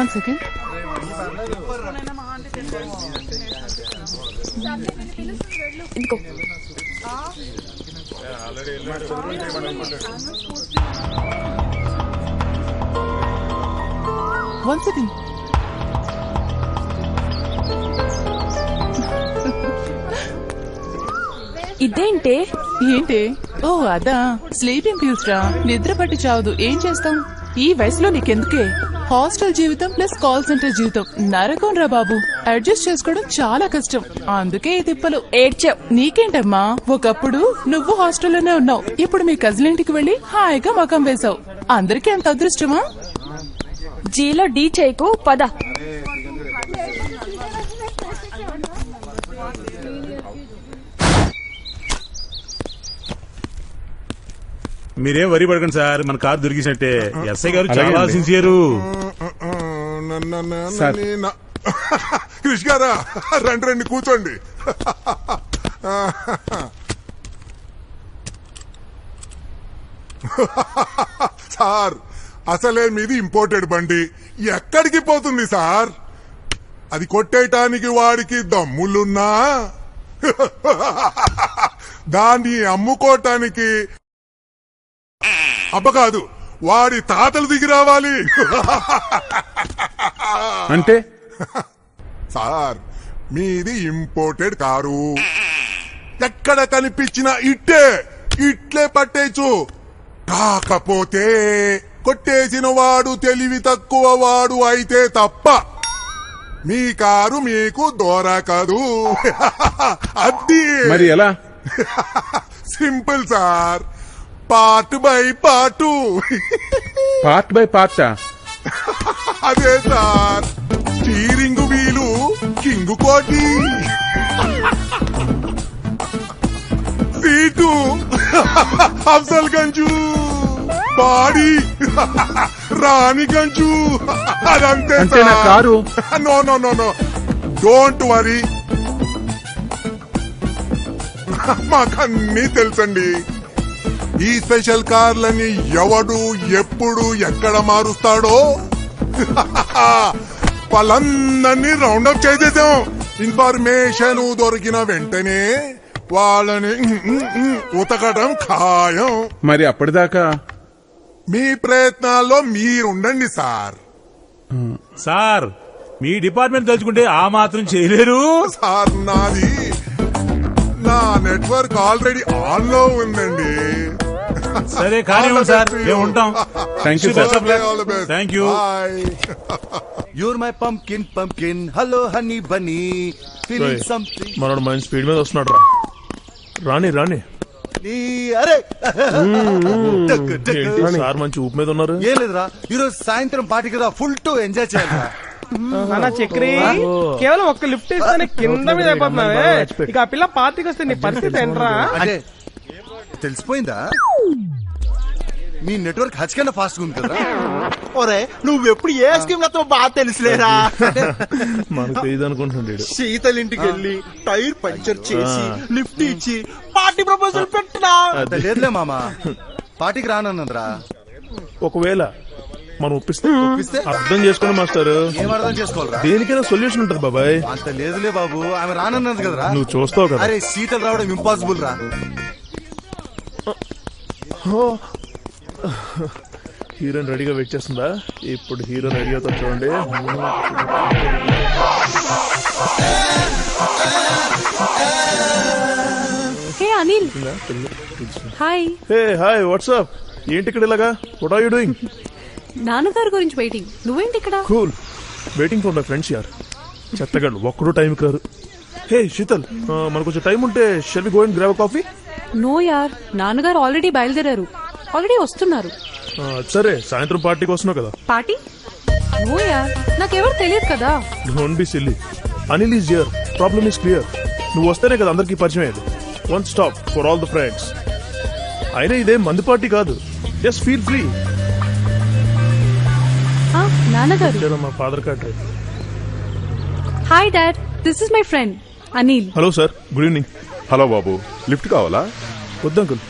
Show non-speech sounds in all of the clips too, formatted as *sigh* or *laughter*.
One second ఇంకో one second ఇదేంటే? ఏంటి? ఓ అదా. స్లీపింగ్ పిల్స్ రా. నిద్ర పట్టి చావదు ఏం చేస్తాం? ఈ వయసులో నీకెందుకే? హాస్టల్ జీవితం ప్లస్ కాల్ సెంటర్ జీవితం. నరకం రా బాబు. అడ్జస్ట్ చేసుకోవడం చాలా కష్టం. అందుకే ఈ తిప్పలు. ఏడ్చావు. నీకేంటమ్మా? ఒకప్పుడు నువ్వు హాస్టల్లోనే ఉన్నావు. ఇప్పుడు మీ కజిన్ ఇంటికి వెళ్ళి హాయిగా మకం వేశావు. అందరికీ అంత అదృష్టమా? జీలో డీ చేయకు. పద. మీరేం వరి పడకండి సార్ మన కారు దొరికినట్టే ఎస్ఐ గారు చాలా. Sincere sir. క్రిష్ గారా రండి రండి కూర్చోండి. సార్ అసలే మీది ఇంపోర్టెడ్ బండి. ఎక్కడికి పోతుంది సార్? అది కొట్టేయటానికి వాడికి దమ్ములున్నా? దాన్ని అమ్ముకోటానికి అబ్బ కాదు వాడి తాతలు దిగి రావాలి. అంటే? సార్ మీది ఇంపోర్టెడ్ కారు. ఎక్కడ కనిపించినా ఇట్టే ఇట్లే పట్టేచ్చు కాకపోతే కొట్టేసిన వాడు తెలివి తక్కువ వాడు అయితే తప్ప మీ కారు మీకు దొరకదు *laughs* అది మరి ఎలా? *laughs* Simple sir. Part by part. Part by పార్టా అదే sir. Steering wheel King Koti. Seat Afzal Gunj. Body. Rani Gunj. అదంతే car? No no no no. Don't worry. మాకన్నీ తెలుసండి. ఈ స్పెషల్ కార్లని ఎవడు ఎప్పుడు ఎక్కడ మారుస్తాడో? *laughs* వాళ్ళందరినీ రౌండప్ చేసేసాం ఇన్ఫర్మేషన్ దొరికిన వెంటనే వాళ్ళని ఉతకడం ఖాయం. మరి అప్పటిదాకా? మీ ప్రయత్నాల్లో మీరుండండి సార్. సార్ మీ డిపార్ట్మెంట్ తలుచుకుంటే ఆ మాత్రం చేయలేరు. సార్ నాది నా నెట్వర్క్ ఆల్రెడీ ఆన్లో ఉందండి. సరే కానీ సార్ మేము ఉంటాం. Thank you sir my pumpkin, pumpkin. Hello, honey bunny. Feeling Right. something. మనోడు మంచి స్పీడ్ మీద వస్తున్నాడు రా రాని రాని నీ- అరే. టక్, టక్. ఏంటి సార్ మంచి ఊపు మీద ఉన్నారు? ఏం లేదురా ఈరోజు సాయంత్రం పార్టీ కదా ఫుల్ టు ఎంజాయ్ చేయాలి అన్న చక్రి కేవలం ఒక్క లిఫ్ట్ ఇస్తేనే కింద మీద అయిపోతున్నావే. ఇక ఆ పిల్ల పార్టీకి వస్తే నీ పరిస్థితి ఏంట్రా? అంటే తెలిసిపోయిందా? మీ నెట్వర్క్ హచ్ కన్నా ఫాస్ట్ ఉంది కదా. ఒరే నువ్వెప్పుడు ఏ స్కీమ్లతో బాగా తెలుసులేరా? మనకు తెలియదు అనుకుంటున్నాడు శీతల్ ఇంటికి వెళ్ళి టైర్ పంచర్ చేసి లిఫ్ట్ ఇచ్చి పార్టీ ప్రపోజల్ పెట్టినా? అంత లేదులే మామ. పార్టీకి రానన్నదిరా. ఒకవేళ మనం ఒప్పిస్తే ఒప్పిస్తే? అర్థం చేసుకోండి మాస్టర్. ఏం అర్థం చేసుకోవాలరా? దేనికైనా సొల్యూషన్ ఉంటుంది బాబాయ్. అంత లేదులే బాబు ఆమె రానన్నది కదరా. నువ్వు చూస్తావు కదా. అరే శీతల్ రావడం ఇంపాసిబుల్ రా. హీరోయిన్ రెడీగా వెయిట్ చేస్తుందా? ఇప్పుడు హీరోయిన్ రెడీ అవుతా చూడండి. Hey Anil. Hi. Hey hi what's up ఏంటి ఇక్కడ ఇలాగా? వాట్ ఆర్ యూ డూయింగ్ నాన్నగారి గురించి వెయిటింగ్ నువ్వేంటి ఇక్కడ? Cool waiting for my friends యార్ చెత్తగాడు ఒక్కడు టైంకి రారు. హే శీతల్ మనకు కొంచెం టైం ఉంటే shall we go and grab coffee no యార్ నాన్నగారు ఆల్రెడీ బయలుదేరారు. ఆల్రెడీ వస్తున్నారు. సరే సాయంత్రం పార్టీకి వస్తున్నావు కదా. పార్టీ? నో యార్ నాకెవరు తెలియదు కదా. Don't be silly Anil is here problem is clear నువ్వు వస్తేనే కదా అందరికీ పరిచయం అయ్యేది. One stop for all the friends అయినా ఇదేం మందు పార్టీ కాదు. జస్ట్ ఫీల్ ఫ్రీ ఆ, నాన్నగారు. మా father card hi dad this is my friend Anil hello sir good evening hello Babu. Lift కావాలా? వద్దు అంకుల్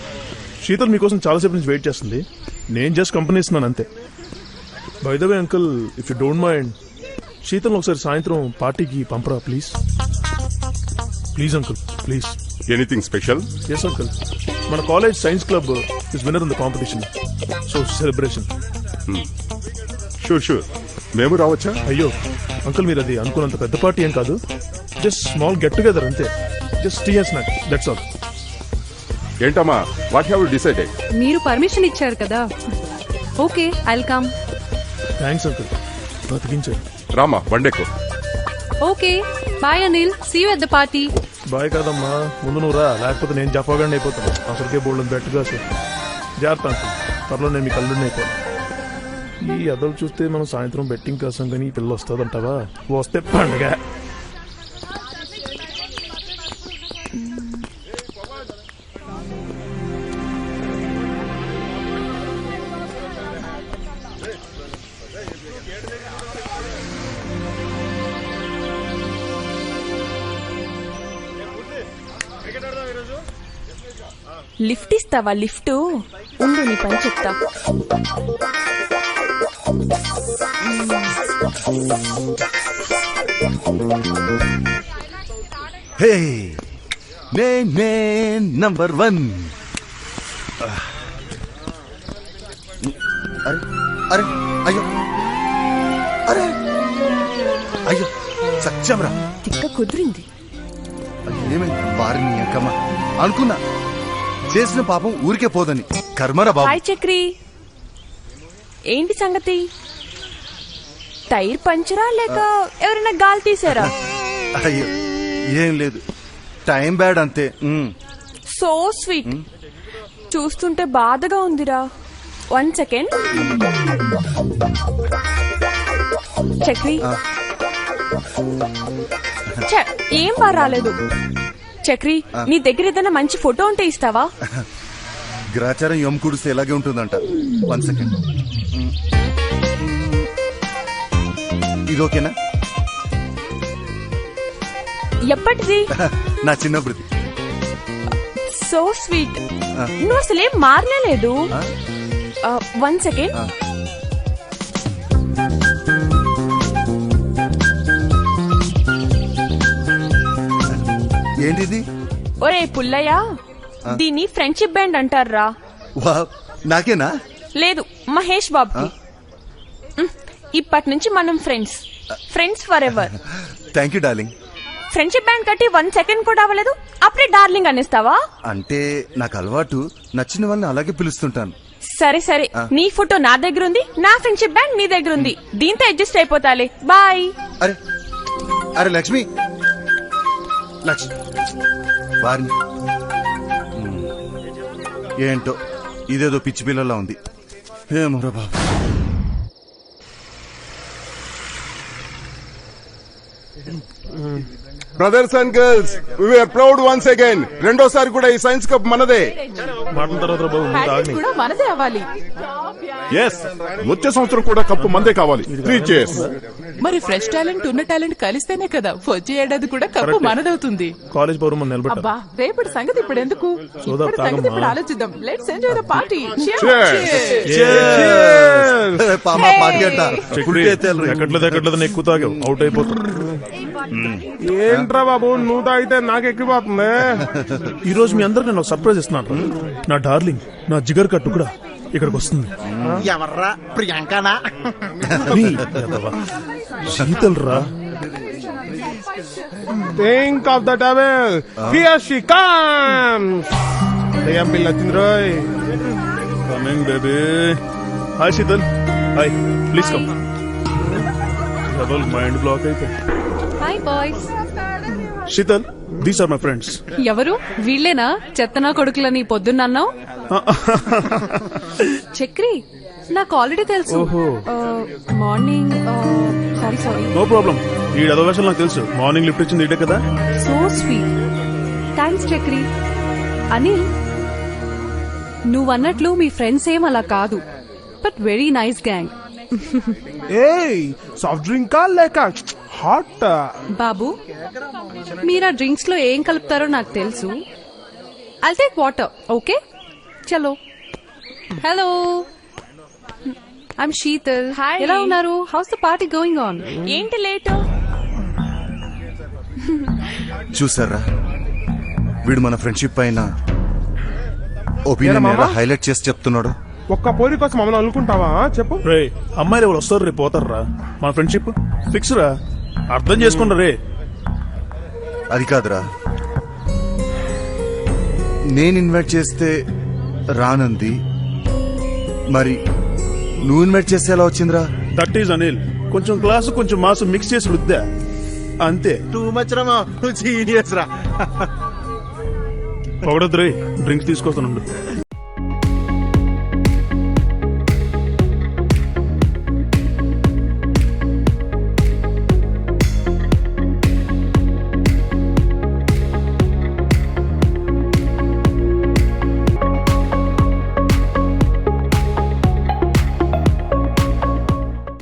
శీతల్ మీకోసం చాలాసేపు నుంచి వెయిట్ చేస్తుంది. నేను జస్ట్ కంపెనీ ఇస్తున్నాను అంతే. By the way uncle if you don't mind Sheetal ఒకసారి సాయంత్రం పార్టీకి పంపరా please please uncle please anything special yes uncle మన college science club is winner in the competition so celebration sure sure మేము రావచ్చా? అయ్యో uncle మీరు అది అనుకున్నంత పెద్ద పార్టీ ఏం కాదు. జస్ట్ స్మాల్ గెట్ టుగెదర్ అంతే. Just tea and snack that's all ఏంటమ్మా? వాట్ హ్యావ్ డిసైడెడ్ మీరు పర్మిషన్ ఇచ్చారు కదా. Okay I'll come thanks uncle బతికించారు రామా బండెక్కు. Okay bye Anil see you at the party bye కాదమ్మా. ముందు నువ్వు రా. లేకపోతే నేను జపాగాడిని అయిపోతాను. అసలుకే బోల్డ్ బెట్టుగా సార్ జాగ్రత్త అంకుల్ త్వరలో నేను మీ కళ్ళు అయిపోతాను ఈ అదలు చూస్తే మనం సాయంత్రం బెట్టింగ్ కోసం కానీ ఈ పిల్ల వస్తుందంటావా? వస్తే పండగ. లిఫ్ట్ ఇస్తావా లిఫ్ట్? ఉండు నీ పని చెప్తా. Hey number one. అరే అరే అయ్యో అరే అయ్యో సత్యంరా తిక్క కుదిరింది. ఏమైంది? వారిని అక్కమ్మ అనుకున్నా. చేసిన పాపం ఊరికే పోదని. కర్మరా బాబు. హాయ్ చక్రి. ఏంటి సంగతి? టైర్ పంచరా లేక ఎవరైనా గాలి తీసారా అయ్యో ఏం లేదు. టైం బ్యాడ్ అంతే. ఉమ్. So sweet. చూస్తుంటే బాధగా ఉందిరా. One second. చక్రి. ఛ, ఏం బా రాలేదు. చక్రి నీ దగ్గర ఏదైనా మంచి ఫోటో ఉంటే ఇస్తావా? గ్రాచారం ఎం కుడిస్తే ఎలాగే ఉంటుందంట. వన్ సెకండ్ ఇది ఓకేనా? ఎప్పటిది? *laughs* నా చిన్నప్పుడు సో స్వీట్ నువ్వు అసలు మారలేదు వన్ సెకండ్ ఏంటిది? ఒరే పుల్లయ్య దీన్ని ఫ్రెండ్షిప్ బ్యాండ్ అంటారా నాకేనా? లేదు మహేష్ బాబుకి. మ్, ఇప్పటి నుంచి మనం friends. Friends for ever thank you darling friendship band కట్టి వన్ సెకండ్ కూడా అవ్వలేదు అప్పుడే డార్లింగ్ అనేస్తావా? అంటే నాకు అలవాటు నచ్చిన వాళ్ళని అలాగే పిలుస్తుంటాను. సరే సరే నీ ఫోటో నా దగ్గర ఉంది నా ఫ్రెండ్షిప్ బ్యాండ్ నీ దగ్గర ఉంది దీంతో అడ్జస్ట్ అయిపోతాలే. బాయ్. అరే అరే లక్ష్మి లక్ష్మి. వారిని. ఏంటో ఇదేదో పిచ్చి పిల్లలా ఉంది. ఏమోరా బాబు brothers and girls we are proud once again రెండోసారి కూడా ఈ సైన్స్ కప్ మనదే. మనదే అవ్వాలి. ఎస్ వచ్చే సంవత్సరం కూడా కప్పు మందే కావాలి. త్రీ మరి ఫ్రెష్ టాలెంట్ ఉన్న టాలెంట్ కలిస్తేనే కదా వచ్చే ఏడాది కూడా కప్పు. మనదవుతుంది. కాలేజ్ పౌరం మనం నిలబెట్టాలి. అబ్బా రేపటి సంగతి ఇప్పుడు ఎందుకు? సంగతి. ఇప్పుడు ఆలోచిద్దాం. Let's enjoy the party party అంట చక్రి ఎక్కట్లేదు ఎక్కట్లేదు ఎక్కువ తాగావు అవుట్ అయిపోతావు ఏంట్రా బాబు? నువ్వు తాగితే నాకు ఎక్కిపోతుంది ఈ రోజు మీ అందరికి నేను సర్ప్రైజ్ ఇస్తున్నాను నా డార్లింగ్ నా జిగర్ కట్టు కూడా ఇక్కడికి వస్తుంది. ఎవర్రా? ప్రియాంకనా? నీ ఎదవ. శీతల్ రా think of the towel here she comes దయ్యం పిల్ల వచ్చింది రోయ్ coming baby hi Sheetal hi please come double mind block అయితే. Hi boys Sheetal these are my friends ఎవరు? వీళ్ళేనా? చెత్తనా కొడుకులని పొద్దున్నన్నావు *laughs* చక్రి నాకు ఆల్రెడీ తెలుసు. Morning sorry sorry no problem ఈ అదవేషన్ నాకు తెలుసు. మార్నింగ్ లిఫ్ట్ ఇచ్చింది ఇదే కదా? So sweet thanks Chakri. Anil నువ్వన్నట్లు మీ ఫ్రెండ్స్ ఏం అలా కాదు. బట్ వెరీ నైస్ గ్యాంగ్ ఏయ్ సాఫ్ట్ డ్రింక్ లేక? హాట్. బాబు మీరు ఆ డ్రింక్స్లో ఏం కలుపుతారో నాకు తెలుసు. ఐల్ టేక్ వాటర్ ఓకే చలో. Hello I'm Sheetal Hi. ఎలా ఉన్నారు? How's the party going on ఏంటి లేటు? చూసారా? వీడు మన ఫ్రెండ్షిప్ పైన ఒపీనియన్ మామ? హైలైట్ చేసి చెప్తున్నాడు? ఒక్క పోరి కోసం మమ్మల్ని అనుకుంటావా? చెప్పు. రే అమ్మాయిలు ఎవరు వస్తారు రేపు పోతారా మన ఫ్రెండ్షిప్ ఫిక్స్ రా అర్థం చేసుకుంటా రే. అది కాదురా. నేను ఇన్వైట్ చేస్తే రానంది. మరి నువ్వు ఇన్వైట్ చేస్తే ఎలా వచ్చిందిరా? దట్ ఈజ్ అనిల్ కొంచెం క్లాసు కొంచెం మాసు మిక్స్ చేసి రుద్దా అంతే. టూ మచ్ రమా నువ్వు జీనియస్ రా. పొగడద్దు రే. తీసుకొస్తానుండు